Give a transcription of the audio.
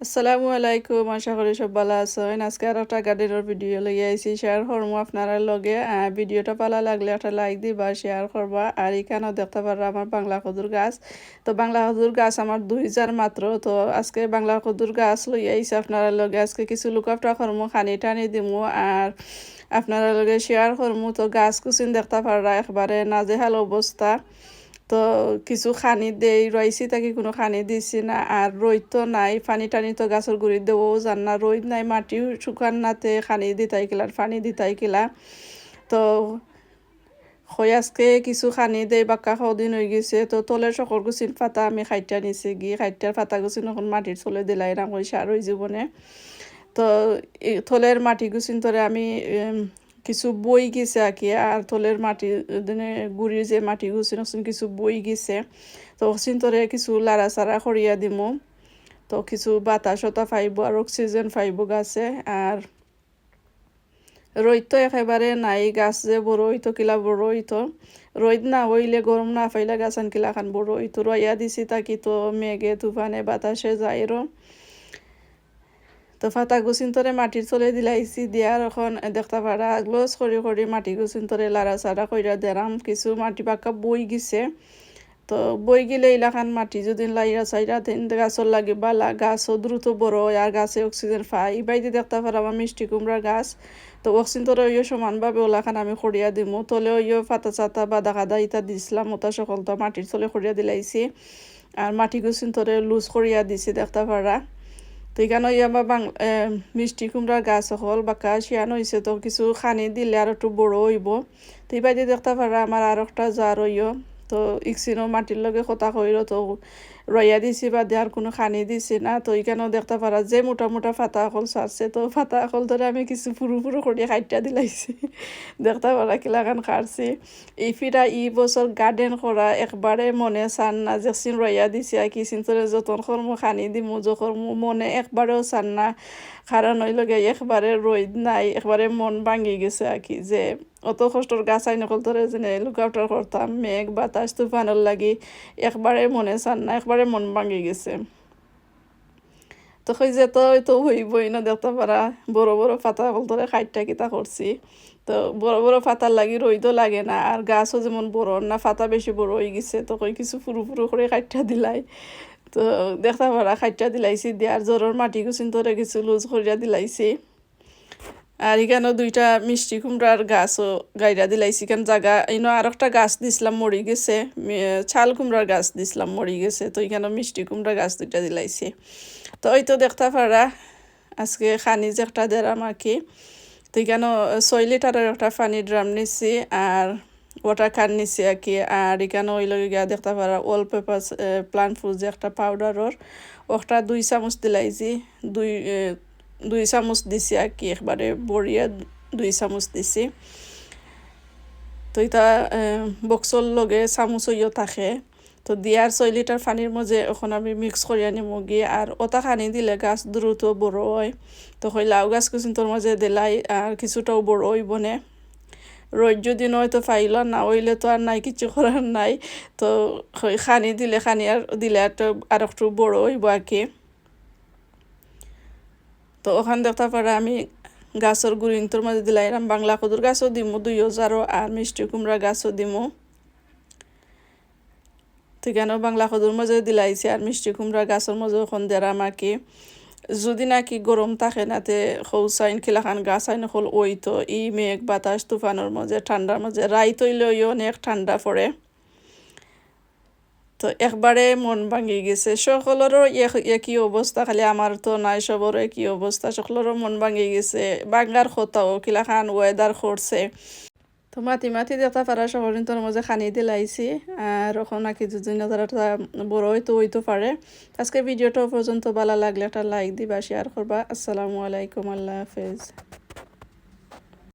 আসসালামু আলাইকুম, আশা করি সব ভালো আছেন। আজকে আর একটা গার্ডেনের ভিডিও লইয়া আইছি শেয়ার করব আপনারা লগে। ভিডিওটা ভালো লাগলে একটা লাইক দিবা শেয়ার করবা। আর এখানেও দেখতে পারবা আমার বাংলা কদুর গাছ। তো বাংলা কদুর গাছ আমার দুই হাজার মাত্র। তো আজকে বাংলা কদুর গাছ লইয়া আইছি আপনারা লগে। আজকে কিছু লুকাপটা করব খানি টানি দিমু। আর আপনারা লগে শেয়ার করব তো গাছ কুচিন দেখতে পাররা একবারে নাজেহাল অবস্থা। তো কিছু খানি দেই রয়েছি তাকে কোনো খানি দিছি না। আর রোদ তো নাই, পানি টানি তো গাছের গুড়ি দেবো জান না রোদ নাই মাটি শুকান নাতে খানি দিতাই কিলা আর পানি দিতাই কিলা। তো হই আজকে কিছু খানি দেই বাক্কা দিন হয়ে গেছে। তো তলের সকল গুছিন পাতা আমি খাইটা নিছি গিয়ে খাইটার পাতা গুছিন এখন মাটির চলে দিলাই না কই সার হয়ে জীবনে তো থলের মাটি গুছিন তোরে আমি কিছু বই গেছে আর কি। আর থলের মাটি গুড়ির যে মাটি গুছিন ওখানে কিছু বই গেছে। তো ওখান তোরে কিছু লাড়া চাড়া করিয়া দিমু। তো কিছু বাতাসতা পাইব, আর অক্সিজেন পাইব গাছে। আর রোদ তো একেবারে নাই, গাছ যে বড় হইতো কিলা বড় হইতো রোদ না হইলে গরম না পাইলে গাছান কিলা খান বড় হইতো রইয়া দিছি তাকি তো মেঘে, তুফানে, বাতাসে যাইরো তো ফাতা তরে মাটির চলে দিলাইছি দিয়ার এখন দেখতে পারা গ্লোজ করি করি মাটি গুছিন তরে লাড়া চাড়া কইরা দেরাম কিছু মাটি পাক্কা বই গেছে। তো বই গেলে এলাকান মাটি যদি লাইরা চাইরা দেন গাছর লাগে বালা গাছও দ্রুত বড় হয় আর গাছে অক্সিজেন পায়। বাইতে দেখতে পারা আমার মিষ্টি কুমড়া গাছ। তো অক্সিজেন ওইও সমানভাবে ওলাখান আমি খড়িয়া দিমু। তলে ওইও ফাতা চাতা বাদা কাদা ইতা দিছিলাম ওটা সকল তো মাটির তলে খড়িয়া দিলাইছি। আর মাটি গুছিন তোরে লুজ করিয়া দিছি দেখতে পারা তো এখানে ওই আমার বাং এ, মিষ্টি কুমড়ার গাছ হল বাঁকা শিয়ানো হয়েছে তো কিছু খানি দিলে আর একটু বড় হইব। তো এই দেখতে পারা আমার আর একটা জার হইও তো ইকসিনো মাটির লগে কথা কইল তো রইয়া দিছি বা দেওয়ার কোনো খানি দিছি না, তো এখানেও দেখতে পারা যে মোটা মোটা ফাতা আকল সারছে তো ফাতা আকল ধরে আমি কিছু পুরু পুরু করে খাইটা দিলাইছি। দেখতে পারা কিলাখান খারছি এই ফিরা ই বছর গার্ডেন করা একবারে মনে চান না যে সিন রইয়া দিছি আর কি চিন্তরে যতন কর্ম খানি দিমু যখন মনে একবারেও চান না। কারণ ওই লগে একবারে রোদ নাই একবারে মন ভাঙি গেছে আর কি যে অত কষ্টর গাছ আইন নকল ধরে যে লুকাউটার করতাম মেঘ, বাতাস তুফানের লাগি একবারে মনে চান না একবারে মন ভাঙি গেছে। তো কই যে তো তো হইবই না দেখতে পারা বড় বড় পাতা ধরে খাইটা কিতা করছি তো বড় বড় পাতার লাগি রইদও লাগে না আর গাছও যেমন বড়, না পাতা বেশি বড় হয়ে গেছে, তো কই কিছু ফুরু ফুরু করে খাইটা দিলাই। তো দেখতে পারা খাইটা দিলাইছি দিয়ার জ্বরের মাটি গুছিন তোরে কিছু লুজ করিয়া দিলাইছি। আর এখানেও দুইটা মিষ্টি কুমড়ার গাছও গাইরা দিলাইছি। কেন জায়গা ইনো আর একটা গাছ দিছিলাম, মরি গেছে। ছাল কুমড়ার গাছ দিছিলাম, মরি গেছে। তো এখানেও মিষ্টি কুমড়া গাছ দুইটা দিলাইছি। তো ওই তো দেখতে পারা, আজকে খানি যে একটা দেরাম আর কি। তো এখানেও ছয় লিটারের একটা পানি ড্রাম নিছি আর ওয়াটার কান নিছি আর কি। আর এখানে ওই লগে গিয়া দেখতে পারা ওয়াল পেপার প্লান্ট ফুড যে একটা পাউডারর ওটা দুই চামচ দিলাইছি। দুই দুই চামচ দিছি আর কি, একবারে বড়িয়া দুই চামচ দিছি। তো এটা বক্সর লগে চামচ থাকে। তো দিয়ার ছয় লিটার পানির মধ্যে এখন আমি মিক্স করে আনিম গিয়ে আর ওটা খানি দিলে গাছ দ্রুত বড় হয়। তো হয় লাউ গাছ তোর মাঝে দিলাই আর কিছুটাও বড় হইব নে। রোদ যদি নয় তো ফাইল না হইলে তো আর নাই, কিছু করার নাই। তো খানি দিলে, খানি আর দিলে আর একটু বড় হইব আর কি। তো ওখান দেখতে পারে আমি গাছের গুড়িংটোর মাঝে দিলাইলাম বাংলা কদুর গাছও দিমু দুই হাজারও আর মিষ্টি কুমড়া গাছও দিমু। তো কেন বাংলা কদুর মাঝে দিলাইছে আর মিষ্টি কুমড়া গাছের মাঝে ওখান দেরাম আর কি যদি নাকি গরম থাকে না নাতে সৌসাইন কিলাখান গাছ আইন হল ওই তো ই মেঘ বাতাস তুফানের মাঝে ঠান্ডার মাঝে রাই তৈলেও অনেক ঠান্ডা পড়ে। তো একবারে মন ভাঙি গেছে। সকলেরও এক- একই অবস্থা, খালি আমার তো নাই সবর একই অবস্থা। সকলেরও মন ভাঙি গেছে। বাঙ্গার খতাও কিলাখান ওয়েদার করছে। তো মাতি মাতি দেখতে পারা সকলের তোর মাঝে খানি দিলাইছি। আর ওখানে নাকি দুদিন তারা বড় হইতো হইতে পারে আজকে ভিডিওটা পর্যন্ত ভালো লাগলে একটা লাইক দিবা শেয়ার করবা আসসালামু আলাইকুম, আল্লাহ হাফেজ।